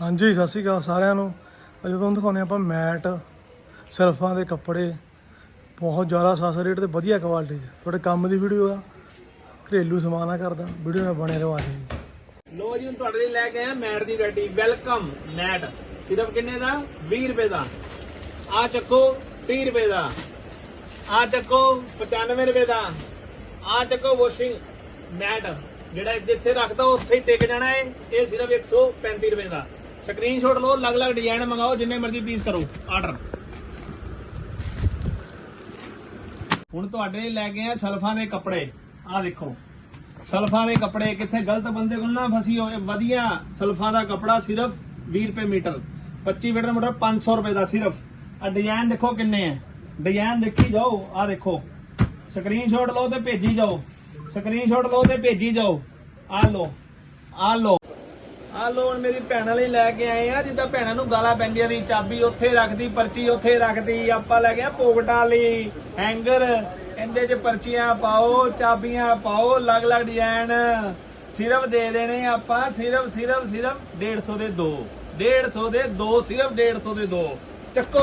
ਹਾਂਜੀ, ਸਤਿ ਸ਼੍ਰੀ ਅਕਾਲ ਸਾਰਿਆਂ ਨੂੰ। ਅੱਜ ਤੁਹਾਨੂੰ ਦਿਖਾਉਂਦੇ ਆਪਾਂ ਮੈਟ, ਸੈਲਫਾਂ ਦੇ ਕੱਪੜੇ। ਬਹੁਤ ਜ਼ਿਆਦਾ ਸਸਤੇ ਰੇਟ ਤੇ ਵਧੀਆ ਕੁਆਲਿਟੀ 'ਚ। ਤੁਹਾਡੇ ਕੰਮ ਦੀ ਵੀਡੀਓ ਆ। ਘਰੇਲੂ ਸਮਾਨ ਆ ਕਰਦਾ ਵੀਡੀਓ ਨਾਲ ਬਣੇ ਰਹੋ ਆ ਲੋ ਜੀ, ਹੁਣ ਤੁਹਾਡੇ ਲਈ ਲੈ ਕੇ ਆਇਆ ਮੈਟ ਦੀ ਗੱਡੀ ਵੈਲਕਮ ਮੈਟ। ਸਿਰਫ ਕਿੰਨੇ ਦਾ? 20 ਰੁਪਏ ਦਾ। ਆ ਚੱਕੋ 30 ਰੁਪਏ ਦਾ। ਆ ਚੱਕੋ 95 ਰੁਪਏ ਦਾ। ਆ ਚੱਕੋ ਵਾਸ਼ਿੰਗ ਮੈਟ। ਜਿਹੜਾ ਜਿੱਥੇ ਰੱਖਦਾ, ਉੱਥੇ ਹੀ ਟਿਕ ਜਾਣਾ ਹੈ ਇਹ ਸਿਰਫ 135 ਰੁਪਏ ਦਾ। ਸਕਰੀਨਸ਼ਾਟ ਲਓ, ਅਲੱਗ-ਅਲੱਗ ਡਿਜ਼ਾਈਨ ਮੰਗਾਓ, ਜਿੰਨੇ ਮਰਜ਼ੀ ਪੀਸ ਕਰੋ ਆਰਡਰ ਹੁਣ ਤੁਹਾਡੇ ਲਈ ਲੈ ਕੇ ਆ ਸਲਫਾਂ ਦੇ ਕੱਪੜੇ। ਆਹ ਦੇਖੋ। ਸਲਫਾਂ ਦੇ ਕੱਪੜੇ ਕਿੱਥੇ ਗਲਤ ਬੰਦੇ ਕੋਲ ਨਾ ਫਸੀ ਹੋਏ। ਵਧੀਆ ਸਲਫਾਂ ਦਾ ਕੱਪੜਾ ਸਿਰਫ 20 ਰੁਪਏ ਮੀਟਰ। 25 ਮੀਟਰ ਮੀਟਰ 500 ਰੁਪਏ ਦਾ ਸਿਰਫ। ਆ ਡਿਜ਼ਾਈਨ ਦੇਖੋ ਕਿੰਨੇ ਆ। ਡਿਜ਼ਾਈਨ ਦੇਖੀ ਜਾਓ। ਆ ਦੇਖੋ। ਸਕਰੀਨਸ਼ਾਟ ਲਓ ਤੇ ਭੇਜੀ ਜਾਓ। ਸਕਰੀਨਸ਼ਾਟ ਲਓ ਤੇ ਭੇਜੀ ਜਾਓ। ਆ ਲਓ। ਆ ਲਓ। ਆ ਲੋ ਮੇਰੀ ਭੈਣਾਂ ਲਈ ਲੈ ਕੇ ਆਏ ਆ, ਜਿੱਦਾਂ ਭੈਣਾਂ ਨੂੰ ਗਾਲਾਂ ਪੈਂਦੀਆਂ ਦੀ ਚਾਬੀ ਉੱਥੇ ਰੱਖਦੀ, ਪਰਚੀ ਉੱਥੇ ਰੱਖਦੀ, ਆਪਾਂ ਲੈ ਗਏ ਪੋਕਟਾਂ ਲਈ ਹੈਂਗਰ। ਇਹਦੇ 'ਚ ਪਰਚੀਆਂ ਪਾਓ, ਚਾਬੀਆਂ ਪਾਓ, ਅਲੱਗ-ਅਲੱਗ ਡਿਜ਼ਾਈਨ ਸਿਰਫ ਦੇ ਦੇਣੇ ਆਪਾਂ, ਸਿਰਫ ਸਿਰਫ ਸਿਰਫ 150 ਦੇ ਦੋ। 150 ਦੇ ਦੋ, ਸਿਰਫ 150 ਦੇ ਦੋ। ਚੱਕੋ।